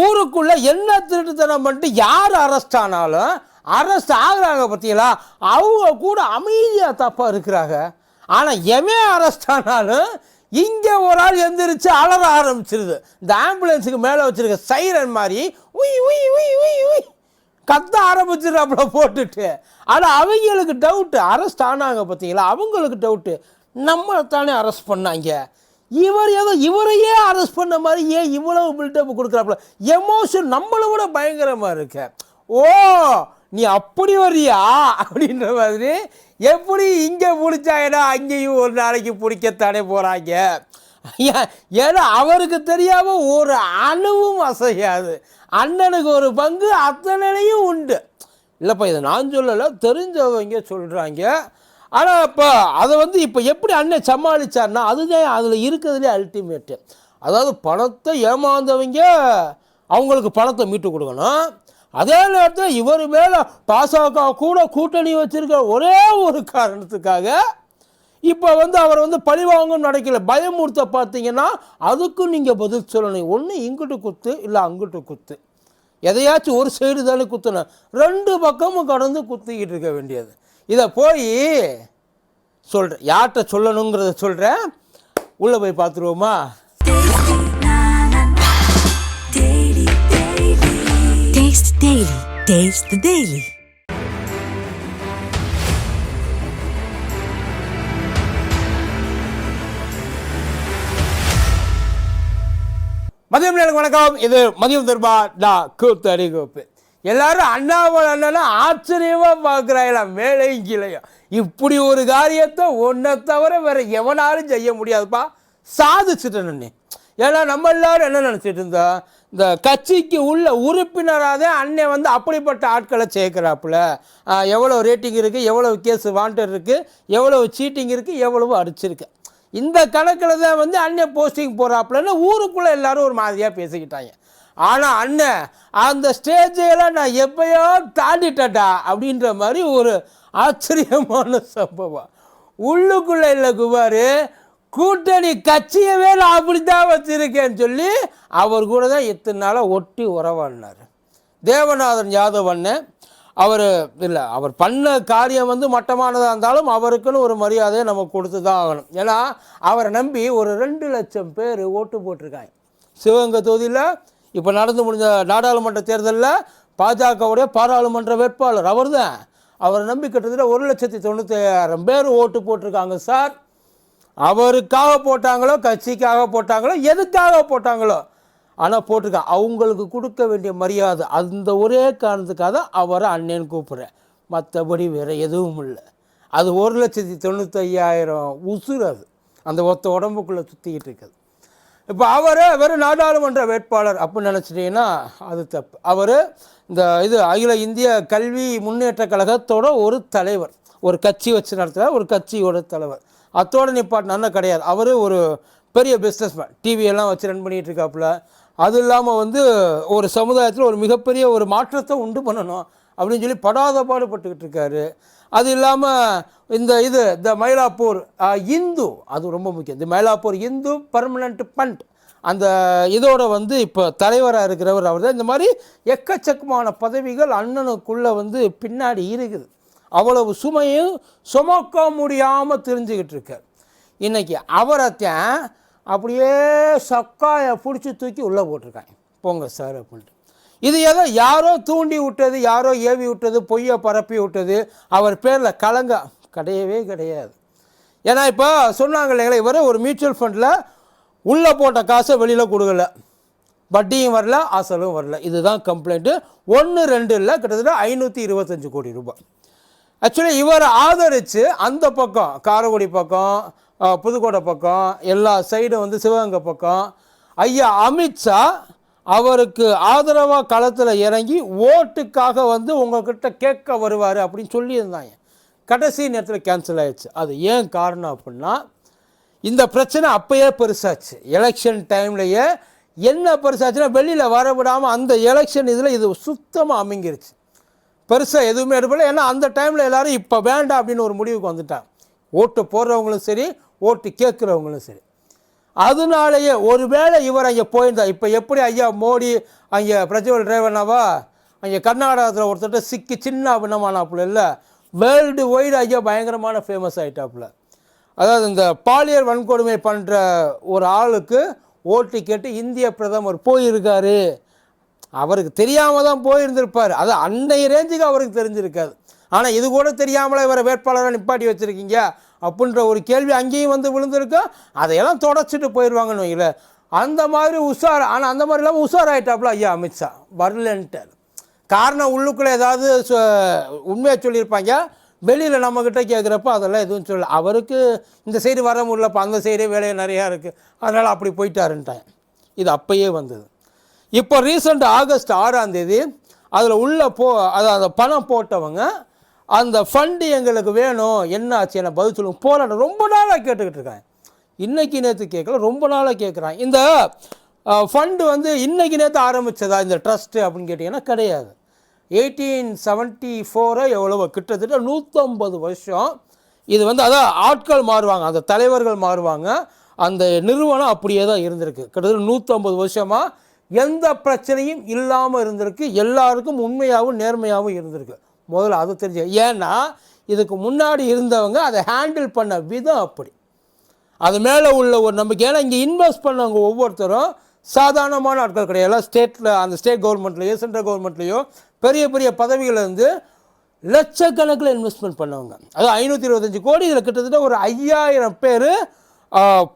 ஊருக்குள்ள என்ன திருட்டுத்தனம் பண்ணிட்டு யார் அரெஸ்ட் ஆனாலும் அரெஸ்ட் ஆகுறாங்க பார்த்தீங்களா? அவங்க கூட அமைதியாக தப்பாக இருக்கிறாங்க. ஆனால் எவன் அரெஸ்ட் ஆனாலும் இங்கே ஒரு ஆள் எந்திரிச்சு அலற ஆரம்பிச்சிருது. இந்த ஆம்புலன்ஸுக்கு மேலே வச்சுருக்க சைரன் மாதிரி உய் உய் உய் உய் உய் கத்த ஆரம்பிச்சிடுறாப்புல போட்டுட்டு. ஆனால் அவங்களுக்கு டவுட்டு அரெஸ்ட் ஆனாங்க பார்த்தீங்களா? அவங்களுக்கு டவுட்டு நம்மளை தானே அரெஸ்ட் பண்ணாங்க. இவர் ஏதோ இவரையே அரெஸ்ட் பண்ண மாதிரி ஏன் இவ்வளவு பில்டப் கொடுக்குறாப்புல? எமோஷன் நம்மளை விட பயங்கரமாக இருக்க. ஓ நீ அப்படி வர்றியா? அப்படின்ற மாதிரி எப்படி இங்கே பிடிச்சாங்கன்னா அங்கேயும் ஒரு நாளைக்கு பிடிக்கத்தானே போகிறாங்க ஏன்னா அவருக்கு தெரியாமல் ஒரு அணுவும் அசையாது. அண்ணனுக்கு ஒரு பங்கு அத்தனையும் உண்டு. இல்லைப்பா இதை நான் சொல்லலை தெரிஞ்சவங்க சொல்கிறாங்க ஆனால் இப்போ அதை வந்து இப்போ எப்படி அண்ணன் சமாளித்தார்னா அதுதான் அதில் இருக்கிறதுலே அல்டிமேட்டு அதாவது பணத்தை ஏமாந்தவங்க அவங்களுக்கு பணத்தை மீட்டு கொடுக்கணும். அதே நேரத்தில் இவர் மேலே பாசக கூட கூட்டணி வச்சிருக்க ஒரே ஒரு காரணத்துக்காக இப்போ வந்து அவர் வந்து பழிவாங்கும் நடக்கல பயமுறுத்த பார்த்தீங்கன்னா அதுக்கும் நீங்கள் பதில் சொல்லணும். ஒன்று இங்கிட்டு குத்து இல்லை அங்கிட்டு குத்து. எதையாச்சும் ஒரு சைடு தானே குத்தணும். ரெண்டு பக்கமும் கடந்து குத்திக்கிட்டு இருக்க வேண்டியது. இதை போய் சொல்கிறேன் யார்கிட்ட சொல்லணுங்கிறத சொல்கிறேன் உள்ளே போய் பார்த்துருவோமா? மதியம் நேரம் வணக்கம். இது மதியம் தர்பா டா கூத்து அடிகோப்பு எல்லாரும் அண்ணாமலை அண்ணனை ஆச்சரியமாக பார்க்குறாங்களா மேலையும் கீழையும். இப்படி ஒரு காரியத்தை ஒன்றை தவிர வேறு எவனாலும் செய்ய முடியாதுப்பா. சாதிச்சுட்டேன் நீ ஏன்னா நம்ம எல்லாரும் என்ன நினச்சிட்டு இருந்தோம்? இந்த கட்சிக்கு உள்ள உறுப்பினராக தான் அண்ணன் வந்து அப்படிப்பட்ட ஆட்களை சேர்க்குறாப்புல. எவ்வளோ ரேட்டிங் இருக்குது எவ்வளோ கேஸ் வாண்டட் இருக்குது எவ்வளோ சீட்டிங் இருக்குது எவ்வளவு அடிச்சிருக்கு. இந்த கணக்கில் தான் வந்து அண்ணன் போஸ்டிங் போகிறாப்புலன்னு ஊருக்குள்ளே எல்லாரும் ஒரு மாதிரியாக பேசிக்கிட்டாங்க. ஆனால் அண்ணன் அந்த ஸ்டேஜையெல்லாம் நான் எப்பயோ தாண்டிட்டேன்டா அப்படின்ற மாதிரி ஒரு ஆச்சரியமான சம்பவம். உள்ளுக்குள்ளே இல்லை குமார் கூட்டணி கட்சியவே நான் அப்படி தான் வச்சுருக்கேன்னு சொல்லி அவர் கூட தான் இத்தனை நாளாக ஒட்டி உறவாடினார். தேவநாதன் யாதவ் அண்ணன் அவர் இல்லை அவர் பண்ண காரியம் வந்து மட்டமானதாக இருந்தாலும் அவருக்குன்னு ஒரு மரியாதையை நம்ம கொடுத்து தான் ஆகணும். ஏன்னா அவரை நம்பி ஒரு ரெண்டு லட்சம் பேர் ஓட்டு போட்டிருக்காங்க. சிவகங்கை தொகுதியில் இப்போ நடந்து முடிஞ்ச நாடாளுமன்ற தேர்தலில் பாஜகவுடைய பாராளுமன்ற வேட்பாளர் அவர் தான் அவரை நம்பி கிட்டத்தட்ட ஒரு லட்சத்தி தொண்ணூற்றாயிரம் பேர் ஓட்டு போட்டிருக்காங்க சார். அவருக்காக போட்டாங்களோ கட்சிக்காக போட்டாங்களோ எதுக்காக போட்டாங்களோ ஆனால் போட்டிருக்கா. அவங்களுக்கு கொடுக்க வேண்டிய மரியாதை அந்த ஒரே காரணத்துக்காக தான் அவரை அண்ணேன்னு கூப்பிட்றேன். மற்றபடி வேறு எதுவும் இல்லை. அது ஒரு லட்சத்தி தொண்ணூற்றி ஐயாயிரம் உசுர் அது. அந்த ஒத்த உடம்புக்குள்ளே சுற்றிக்கிட்டு இருக்குது. இப்போ அவர் வெறும் நாடாளுமன்ற வேட்பாளர் அப்படின்னு நினச்சிட்டிங்கன்னா அது தப்பு. அவர் இந்த இது அகில இந்திய கல்வி முன்னேற்ற கழகத்தோட ஒரு தலைவர். ஒரு கட்சி வச்சு நடத்துகிற ஒரு கட்சியோட தலைவர். அத்தோட நிப்பாட்டினா கிடையாது. அவர் ஒரு பெரிய பிஸ்னஸ்மேன் டிவியெல்லாம் வச்சு ரன் பண்ணிகிட்டு இருக்காப்புல. அது இல்லாமல் வந்து ஒரு சமுதாயத்தில் ஒரு மிகப்பெரிய ஒரு மாற்றத்தை உண்டு பண்ணணும். அப்படின்னு சொல்லி படாத பாடுபட்டுக்கிட்டு இருக்காரு. அது இல்லாமல் இந்த இது இந்த மயிலாப்பூர் இந்து அது ரொம்ப முக்கியம். இந்த மயிலாப்பூர் இந்து பர்மனண்ட் பண்ட் அந்த இதோட வந்து இப்போ தலைவராக இருக்கிறவர் அவர் தான் இந்த மாதிரி எக்கச்சக்கமான பதவிகள் அண்ணனுக்குள்ளே வந்து பின்னாடி இருக்குது. அவ்வளவு சுமையும் சுமக்க முடியாமல் தெரிஞ்சுக்கிட்டு இருக்கார். இன்றைக்கி அவரைத்தான் அப்படியே சக்காயை பிடிச்சி தூக்கி உள்ளே போட்டிருக்காங்க. போங்க சார் அப்படின்ட்டு. இது ஏதோ யாரோ தூண்டி விட்டது யாரோ ஏவி விட்டது பொய்யை பரப்பி விட்டது அவர் பேரில் கலங்க. கிடையவே கிடையாது. ஏன்னா இப்போ சொன்னாங்க இல்லைங்களா இவர் ஒரு மியூச்சுவல் ஃபண்டில் உள்ளே போட்ட காசை வெளியில் கொடுக்கல. வட்டியும் வரல அசலும் வரல. இதுதான் கம்ப்ளைண்ட்டு ஒன்று ரெண்டு இல்லை கிட்டத்தட்ட ஐநூற்றி இருபத்தஞ்சி கோடி ரூபாய். ஆக்சுவலி இவரை ஆதரித்து அந்த பக்கம் காரைக்குடி பக்கம் புதுக்கோட்டை பக்கம் எல்லா சைடும் வந்து சிவகங்கை பக்கம் ஐயா அமித்ஷா அவருக்கு ஆதரவாக களத்தில் இறங்கி ஓட்டுக்காக வந்து உங்கள்கிட்ட கேட்க வருவார் அப்படின்னு சொல்லியிருந்தாங்க. கடைசி நேரத்தில் கேன்சல் ஆயிடுச்சு. அது ஏன் காரணம் அப்படின்னா இந்த பிரச்சனை அப்போயே பெருசாச்சு. எலெக்ஷன் டைம்லையே என்ன பெருசாச்சுன்னா வெளியில் வர விடாமல் அந்த எலெக்ஷன் இதில் இது சுத்தமாக அமைங்கிருச்சு பெருசாக எதுவுமே எடுப்பல ஏன்னா அந்த டைமில் எல்லோரும் இப்போ வேண்டாம் அப்படின்னு ஒரு முடிவுக்கு வந்துட்டாங்க. ஓட்டு போடுறவங்களும் சரி ஓட்டு கேட்குறவங்களும் சரி. அதனாலேயே ஒருவேளை இவர் அங்கே போயிருந்தார் இப்போ எப்படி ஐயா மோடி அங்கே பிரஜ்வல் டிரைவர்னாவா அங்கே கர்நாடகத்தில் ஒருத்தர் சிக்கி சின்ன அபினமானாப்புல இல்லை வேர்ல்டு ஒய்டு ஐயா பயங்கரமான ஃபேமஸ் ஆகிட்டாப்புல அதாவது இந்த பாலியல் வன்கொடுமை பண்ணுற ஒரு ஆளுக்கு ஓட்டு கேட்டு இந்திய பிரதமர் போயிருக்காரு. அவருக்கு தெரியாமல் தான் போயிருந்திருப்பார். அது அன்னைய ரேஞ்சுக்கு அவருக்கு தெரிஞ்சிருக்காது. ஆனால் இது கூட தெரியாமலே இவரை வேட்பாளராக நிப்பாட்டி வச்சுருக்கீங்க? அப்படின்ற ஒரு கேள்வி அங்கேயும் வந்து விழுந்திருக்கா. அதையெல்லாம் தொடச்சிட்டு போயிடுவாங்கன்னு வைங்கள. அந்த மாதிரி உஷார் ஆனால் அந்த மாதிரி இல்லாமல் உஷார் ஆகிட்டாப்புல ஐயா அமித்ஷா வரலன்ட்டு. காரணம் உள்ளுக்குள்ளே ஏதாவது உண்மையாக சொல்லியிருப்பாங்க. வெளியில் நம்மக்கிட்ட கேட்குறப்ப அதெல்லாம் எதுவும் சொல்ல அவருக்கு இந்த சைடு வர முடியலப்பா அந்த சைடே வேலையை நிறையா இருக்குது அதனால் அப்படி போயிட்டாருன்ட்டேன் இது அப்பயே வந்தது. இப்போ ரீசெண்ட் ஆகஸ்ட் ஆறாம் தேதி அதில் உள்ள போ அது அந்த பணம் போட்டவங்க அந்த ஃபண்டு எங்களுக்கு வேணும் என்ன ஆச்சு? என்ன பதில் சொல்லுங்க. போராட்டம் ரொம்ப நாளாக கேட்டுக்கிட்டு இருக்கேன் இன்றைக்கி நேற்று கேட்கல ரொம்ப நாளாக கேட்குறான் இந்த ஃபண்டு வந்து இன்றைக்கி நேற்று ஆரம்பித்ததா இந்த ட்ரஸ்ட்டு அப்படின்னு கேட்டிங்கன்னா கிடையாது. எயிட்டீன் செவன்ட்டி ஃபோரை எவ்வளவோ கிட்டத்தட்ட நூற்றம்பது வருஷம் இது வந்து அதான் ஆட்கள் மாறுவாங்க. அந்த தலைவர்கள் மாறுவாங்க. அந்த நிறுவனம் அப்படியே தான் இருந்திருக்கு. கிட்டத்தட்ட நூற்றம்பது வருஷமாக எந்த பிரச்சனையும் இல்லாமல் இருந்திருக்கு. எல்லாருக்கும் உண்மையாகவும் நேர்மையாகவும் இருந்திருக்கு. முதல்ல அது தெரிஞ்சு ஏன்னா இதுக்கு முன்னாடி இருந்தவங்க அதை ஹேண்டில் பண்ண விதம் அப்படி. அது மேலே உள்ள ஒரு நம்பிக்கை. ஏன்னா இங்கே இன்வெஸ்ட் பண்ணவங்க ஒவ்வொருத்தரும் சாதாரணமான ஆட்கள் கிடையாது. ஸ்டேட்டில் அந்த ஸ்டேட் கவர்மெண்ட்லேயோ சென்ட்ரல் கவர்மெண்ட்லேயோ பெரிய பெரிய பதவிகள் இருந்து லட்சக்கணக்கில் இன்வெஸ்ட்மெண்ட் பண்ணவங்க. அது ஐநூற்றி இருபத்தஞ்சு கோடி. இதில் கிட்டத்தட்ட ஒரு ஐயாயிரம் பேர்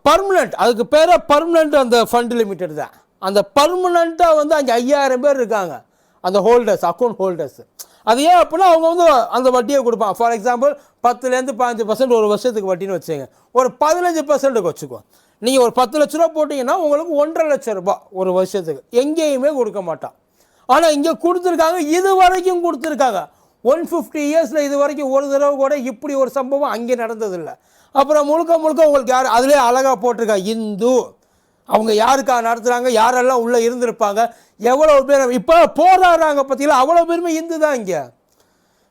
பர்மனெண்ட் அதுக்கு பேராக பர்மனெண்ட் அந்த ஃபண்ட் லிமிட்டட் தான். அந்த பர்மனெண்ட்டாக வந்து அங்கே ஐயாயிரம் பேர் இருக்காங்க. அந்த ஹோல்டர்ஸ் அக்கௌண்ட் ஹோல்டர்ஸ் அது ஏன் அப்படின்னா அவங்க வந்து அந்த வட்டியை கொடுப்பான் ஃபார் எக்ஸாம்பிள் பத்துலேருந்து பதினஞ்சு பர்சன்ட் ஒரு வருஷத்துக்கு வட்டின்னு வச்சுங்க ஒரு பதினஞ்சு பர்சன்ட்டுக்கு வச்சுக்கோ. நீங்கள் ஒரு பத்து லட்ச ரூபா போட்டிங்கன்னா உங்களுக்கு ஒன்றரை லட்ச ரூபாய் ஒரு வருஷத்துக்கு. எங்கேயுமே கொடுக்க மாட்டான். ஆனால் இங்கே கொடுத்துருக்காங்க இது வரைக்கும் கொடுத்துருக்காங்க. ஒன் ஃபிஃப்டி இயர்ஸில் இது வரைக்கும் ஒரு தடவை கூட இப்படி ஒரு சம்பவம் அங்கே நடந்ததில்லை. அப்புறம் முழுக்க முழுக்க உங்களுக்கு யார்? அதிலே அழகாக போட்டிருக்கா இந்து. அவங்க யாருக்காக நடத்துகிறாங்க யாரெல்லாம் உள்ளே இருந்திருப்பாங்க எவ்வளோ பேர் இப்போ போராடுறாங்க பார்த்தீங்களா அவ்வளோ பேருமே இந்து தான் இங்கே.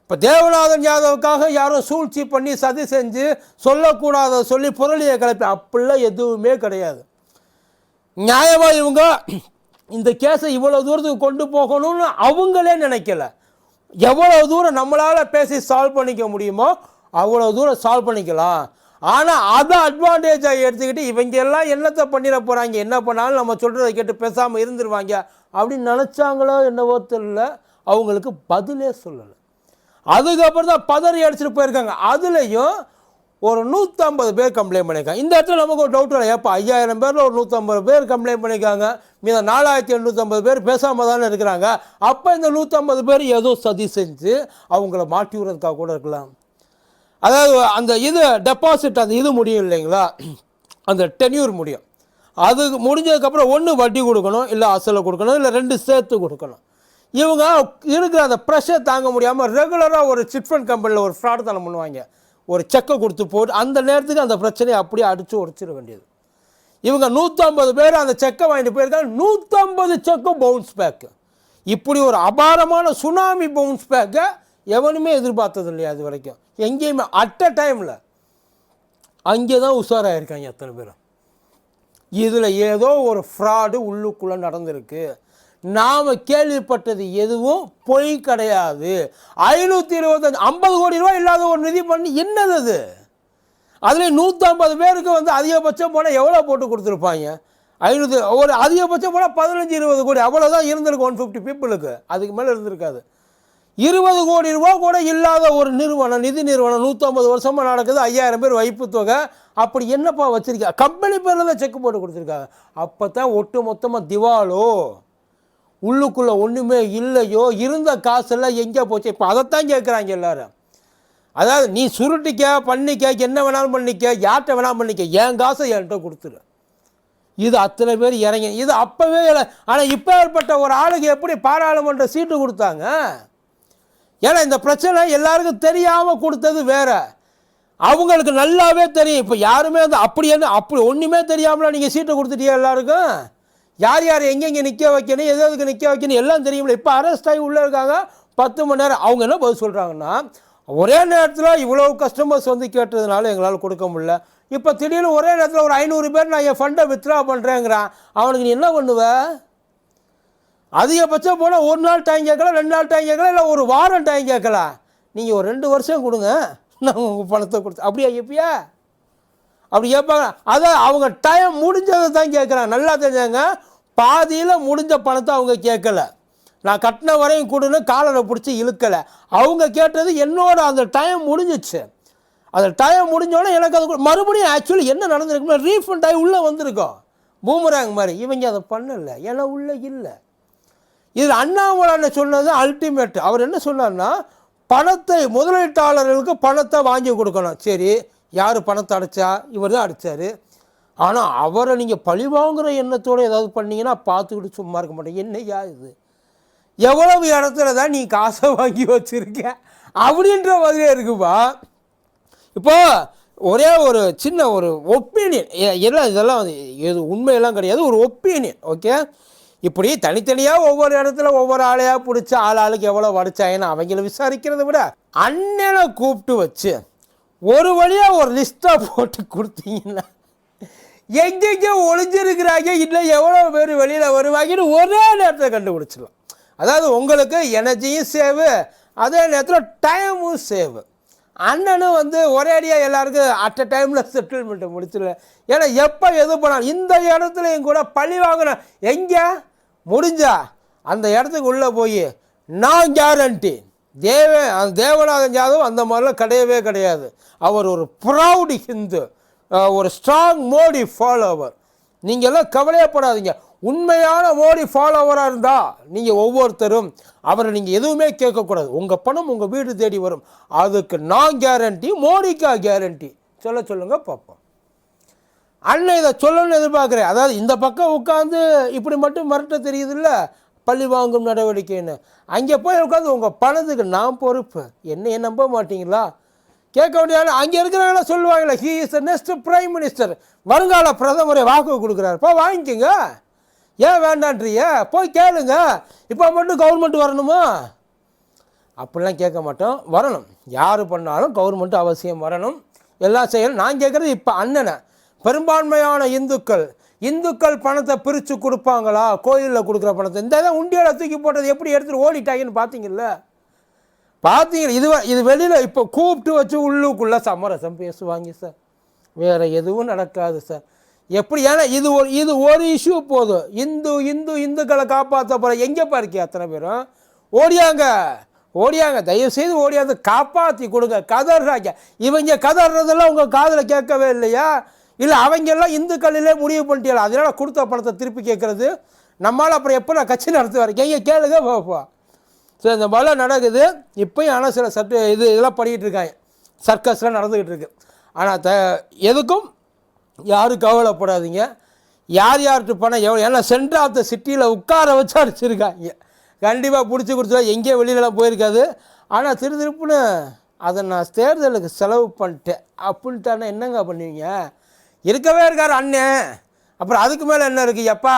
இப்போ தேவநாதன் யாதவுக்காக யாரோ சூழ்ச்சி பண்ணி சதி செஞ்சு சொல்லக்கூடாத சொல்லி புரளியை கிளப்பி அப்படிலாம் எதுவுமே கிடையாது. நியாயமாக இவங்க இந்த கேஸை இவ்வளோ தூரத்துக்கு கொண்டு போகணும்னு அவங்களே நினைக்கல. எவ்வளோ தூரம் நம்மளால் பேசி சால்வ் பண்ணிக்க முடியுமோ அவ்வளோ தூரம் சால்வ் பண்ணிக்கலாம். ஆனால் அதை அட்வான்டேஜாக எடுத்துக்கிட்டு இவங்க எல்லாம் என்னத்தை பண்ணிட போகிறாங்க என்ன பண்ணாலும் நம்ம சொல்கிறத கேட்டு பேசாமல் இருந்துருவாங்க. அப்படின்னு நினச்சாங்களோ என்னவோ தெரியல. அவங்களுக்கு பதிலே சொல்லலை. அதுக்கப்புறம் தான் பதறி அடிச்சுட்டு போயிருக்காங்க. அதுலேயும் ஒரு நூற்றம்பது பேர் கம்ப்ளைண்ட் பண்ணியிருக்காங்க. இந்த இடத்துல நமக்கு ஒரு டவுட் இல்லை ஏப்பா ஐயாயிரம் பேரில் ஒரு நூற்றம்பது பேர் கம்ப்ளைண்ட் பண்ணியிருக்காங்க. மீத நாலாயிரத்தி எண்ணூற்றம்பது பேர் பேசாமல் தானே இருக்கிறாங்க. அப்போ இந்த நூற்றம்பது பேர் ஏதோ சதி செஞ்சு அவங்கள மாட்டி விடுறதுக்காக கூட இருக்கலாம். அதாவது அந்த இது டெபாசிட் அந்த இது முடியும் இல்லைங்களா? அந்த டென்யூர் முடியும். அது முடிஞ்சதுக்கப்புறம் ஒன்று வட்டி கொடுக்கணும் இல்லை அசலை கொடுக்கணும் இல்லை ரெண்டு சேர்த்து கொடுக்கணும். இவங்க இருக்கிற அந்த ப்ரெஷர் தாங்க முடியாமல் ரெகுலராக ஒரு சிட்ஃபண்ட் கம்பெனியில் ஒரு ஃப்ராட் தனம் பண்ணுவாங்க. ஒரு செக்கை கொடுத்து போட்டு அந்த நேரத்துக்கு அந்த பிரச்சனையை அப்படியே அடித்து உடச்சிட வேண்டியது. இவங்க நூற்றம்பது பேர் அந்த செக்கை வாங்கிட்டு போயிருக்காங்க. நூற்றம்பது செக்கும் பவுன்ஸ் பேக்கு இப்படி ஒரு அபாரமான சுனாமி பவுன்ஸ் பேக்கை எவனுமே எதிர்பார்த்தது இல்லையா அது வரைக்கும். எங்கேயுமே அட் அ டைமில் அங்கே தான் உஷாராயிருக்காங்க எத்தனை பேரும் இதில் ஏதோ ஒரு ஃப்ராடு உள்ளுக்குள்ளே நடந்திருக்கு. நாம் கேள்விப்பட்டது எதுவும் பொய் கிடையாது. ஐநூற்றி இருபத்தஞ்சு ஐம்பது கோடி ரூபாய் இல்லாத ஒரு நிதி பண்ணி என்னது அது? அதில் நூற்றம்பது பேருக்கு வந்து அதிகபட்சம் போனால் எவ்வளோ போட்டு கொடுத்துருப்பாங்க? ஐநூற்றி ஒரு அதிகபட்சம் போனால் பதினஞ்சு இருபது கோடி அவ்வளோதான் இருந்திருக்கு ஒன் ஃபிஃப்டி பீப்புளுக்கு அதுக்கு மேலே இருந்திருக்காது. இருபது கோடி ரூபா கூட இல்லாத ஒரு நிறுவனம் நிதி நிறுவனம் நூற்றம்பது வருஷமாக நடக்குது ஐயாயிரம் பேர் வைப்பு தொகை. அப்படி என்னப்பா வச்சிருக்கா? கம்பெனி பேரில் தான் செக் போட்டு கொடுத்துருக்காங்க. அப்போ தான் ஒட்டு மொத்தமாக திவாலோ உள்ளுக்குள்ளே ஒன்றுமே இல்லையோ இருந்த காசெல்லாம் எங்கே போச்சு? இப்போ அதைத்தான் கேட்குறாங்க எல்லோரும். அதாவது நீ சுருட்டிக்க பண்ணிக்க என்ன வேணாலும் பண்ணிக்க யார்கிட்ட வேணாலும் பண்ணிக்க என் காசை என்கிட்ட கொடுத்துரு. இது அத்தனை பேர் இறங்கி இது அப்போவே ஆனால் இப்போ ஏற்பட்ட ஒரு ஆளுக்கு எப்படி பாராளுமன்ற சீட்டு கொடுத்தாங்க? ஏன்னா இந்த பிரச்சனை எல்லாருக்கும் தெரியாமல் கொடுத்தது வேற. அவங்களுக்கு நல்லாவே தெரியும். இப்போ யாருமே வந்து அப்படி என்ன அப்படி ஒன்றுமே தெரியாமல் நீங்கள் சீட்டை கொடுத்துட்டியா எல்லாருக்கும்? யார் யார் எங்கெங்கே நிற்க வைக்கணும் எது எதுக்கு நிற்க வைக்கணும் எல்லாம் தெரியும்ல. இப்போ அரெஸ்ட் ஆகி உள்ளே இருக்காங்க. பத்து மணி நேரம். அவங்க என்ன பதில் சொல்கிறாங்கன்னா ஒரே நேரத்தில் இவ்வளோ கஸ்டமர்ஸ் வந்து கேட்டதுனால எங்களால் கொடுக்க முடியல. இப்போ திடீர்னு ஒரே நேரத்தில் ஒரு ஐநூறு பேர் நான் என் ஃபண்டை வித்ட்ரா பண்ணுறேங்கிறான் அவனுக்கு நீ என்ன பண்ணுவ? அதிகபட்சம் போனால் ஒரு நாள் டைம் கேட்கலாம் ரெண்டு நாள் டைம் கேட்கலாம் இல்லை ஒரு வாரம் டைம் கேட்கலாம். நீங்கள் ஒரு ரெண்டு வருஷம் கொடுங்க. நான் உங்கள் பணத்தை கொடுத்து அப்படியா எப்பயா அப்படி கேட்பாங்க. அதான் அவங்க டைம் முடிஞ்சதை தான் கேட்குறாங்க. நல்லா தெரிஞ்சாங்க பாதியில் முடிஞ்ச பணத்தை அவங்க கேட்கல. நான் கட்டின வரையும் கொடுன்னு காலரை பிடிச்சி இழுக்கலை. அவங்க கேட்டது என்னோட அந்த டைம் முடிஞ்சிச்சு. அந்த டைம் முடிஞ்சோடனே எனக்கு அது மறுபடியும் ஆக்சுவலி என்ன நடந்திருக்குன்னா ரீஃபண்ட் ஆகி உள்ளே வந்திருக்கோம். பூமராங் மாதிரி. இவங்க அதை பண்ணலை. ஏன்னா உள்ளே இல்லை. இது அண்ணாமலை சொன்னது அல்டிமேட் அவர் என்ன சொன்னார்னா பணத்தை முதலீட்டாளர்களுக்கு பணத்தை வாங்கி கொடுக்கணும். சரி யார் பணத்தை அடைச்சா? இவர் தான் அடித்தார் ஆனால் அவரை நீங்கள் பழிவாங்கிற எண்ணத்தோடு ஏதாவது பண்ணீங்கன்னா பார்த்துக்கிட்டு சும்மா இருக்க மாட்டேன் என்னையா இது? எவ்வளவு இடத்துல தான் நீ காசை வாங்கி வச்சுருக்க? அப்படின்ற மாதிரியே இருக்குப்பா. இப்போ ஒரே ஒரு சின்ன ஒரு ஒப்பீனியன் எல்லாம் இதெல்லாம் இது உண்மையெல்லாம் கிடையாது. ஒரு ஒப்பீனியன் ஓகே இப்படி தனித்தனியாக ஒவ்வொரு இடத்துல ஒவ்வொரு ஆளையாக பிடிச்சி ஆள் ஆளுக்கு எவ்வளோ வடிச்சாங்கன்னு அவங்கள விசாரிக்கிறத விட அண்ணனை கூப்பிட்டு வச்சு ஒரு வழியாக ஒரு லிஸ்ட்டாக போட்டு கொடுத்தீங்கன்னா எங்கெங்கே ஒளிஞ்சிருக்கிறாங்க இல்லை எவ்வளோ பேர் வெளியில் வருவாங்கன்னு ஒரே நேரத்தில் கண்டுபிடிச்சிடலாம். அதாவது உங்களுக்கு எனர்ஜியும் சேவு அதே நேரத்தில் டைமும் சேவு. அண்ணனும் வந்து ஒரே அடியாக எல்லாருக்கும் அட் அ டைமில் செட்டில்மெண்ட்டை முடிச்சிடுவேன் ஏன்னா எப்போ எது பண்ணாலும் இந்த இடத்துலையும் கூட பழி வாங்கினேன் எங்கே? முடிஞ்சா அந்த இடத்துக்கு உள்ளே போய் நான் கேரண்டி தேவ அந்த தேவநாதன் ஜாதவ் அந்த மாதிரிலாம் கிடையவே கிடையாது. அவர் ஒரு ப்ரௌடு ஹிந்து ஒரு ஸ்ட்ராங் மோடி ஃபாலோவர் நீங்கள் எல்லாம் கவலையப்படாதீங்க. உண்மையான மோடி ஃபாலோவராக இருந்தால் நீங்கள் ஒவ்வொருத்தரும் அவரை நீங்கள் எதுவுமே கேட்கக்கூடாது. உங்கள் பணம் உங்கள் வீடு தேடி வரும். அதுக்கு நான் கேரண்டி மோடிக்கா கேரண்டி சொல்ல சொல்லுங்கள் பார்ப்போம். அண்ணன் இதை சொல்லணும்னு எதிர்பார்க்குறேன். அதாவது இந்த பக்கம் உட்காந்து இப்படி மட்டும் மிரட்ட தெரியுதுல்ல? பள்ளி வாங்கும் நடவடிக்கைன்னு. அங்கே போய் உட்காந்து உங்கள் பணத்துக்கு நான் பொறுப்பு. என்னைய நம்ப மாட்டீங்களா? கேட்க வேண்டிய அங்கே இருக்கிறவங்கள சொல்லுவாங்களே he is next prime minister வருங்கால பிரதமரை வாக்கு கொடுக்குறாரு. போய் வாங்கிக்கோங்க. ஏன் வேண்டான்றிய? போய் கேளுங்க. இப்போ மட்டும் கவர்மெண்ட் வரணுமா? அப்படிலாம் கேட்க மாட்டோம். வரணும். யார் பண்ணாலும் கவர்மெண்ட் அவசியம் வரணும். எல்லாம் செய்யணும் நான் கேட்குறது இப்போ அண்ணனை. பெரும்பான்மையான இந்துக்கள் இந்துக்கள் பணத்தை பிரித்து கொடுப்பாங்களா? கோயிலில் கொடுக்குற பணத்தை. இந்த தான் உண்டியலை தூக்கி போட்டது எப்படி எடுத்துகிட்டு ஓடிட்டாங்கன்னு பார்த்தீங்கல்ல பார்த்தீங்க இது இது வெளியில் இப்போ கூப்பிட்டு வச்சு உள்ளுக்குள்ளே சமரசம் பேசுவாங்க சார் வேறு எதுவும் நடக்காது சார் எப்படி ஏன்னா இது ஒரு இது ஒரு இஷ்யூ போதும். இந்து இந்து இந்துக்களை காப்பாற்ற போகிற எங்கேப்பா இருக்கே அத்தனை பேரும்? ஓடியாங்க ஓடியாங்க. தயவு செய்து ஓடியாந்து காப்பாற்றி கொடுங்க. கதறாங்க இவங்க கதறதெல்லாம் உங்கள் காதில் கேட்கவே இல்லையா? இல்லை அவங்கெல்லாம் இந்துக்களிலே முடிவு பண்ணிட்டீங்களா? அதனால் கொடுத்த பணத்தை திருப்பி கேட்குறது. நம்மளால் அப்புறம் எப்போ நான் கட்சி நடத்துவார்? எங்கே கேளுங்க பாப்பா ஸோ இந்த மாதிரிலாம் நடக்குது. இப்போயும் ஆனால் சில சட்ட இது இதெல்லாம் பண்ணிக்கிட்டு இருக்காங்க. சர்க்கஸ்லாம் நடந்துக்கிட்டு இருக்கு. ஆனால் த எதுக்கும் யாரும் கவலைப்படாதீங்க. யார் யார்கிட்ட பணம் எவ்வளோ ஏன்னா சென்ட்ரு ஆஃப் த சிட்டியில் உட்கார வச்சு அடிச்சிருக்காங்க. கண்டிப்பாக பிடிச்சி கொடுத்தா எங்கேயோ வெளியிலலாம் போயிருக்காது. ஆனால் திரு திருப்புன்னு அதை நான் தேர்தலுக்கு செலவு பண்ணிட்டேன். அப்படின்ட்டானே என்னங்க பண்ணுவீங்க? இருக்கவே இருக்கார் அண்ணன் அப்புறம் அதுக்கு மேலே என்ன இருக்குது எப்பா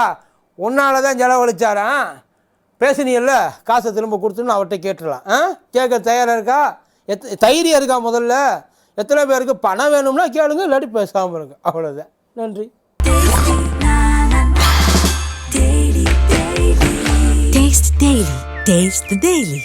உன்னால் தான் செலவழிச்சாராம் பேசுனீல்ல காசை திரும்ப கொடுத்துன்னு அவர்கிட்ட கேட்டுடலாம். ஆ? கேட்க தயாராக இருக்கா? எத் தைரியம் இருக்கா முதல்ல? எத்தனை பேருக்கு பணம் வேணும்னா கேளுங்க இல்லாட்டி பேசாமல் இருங்க. அவ்வளோதான் நன்றி. Taste Daily. Taste the Daily.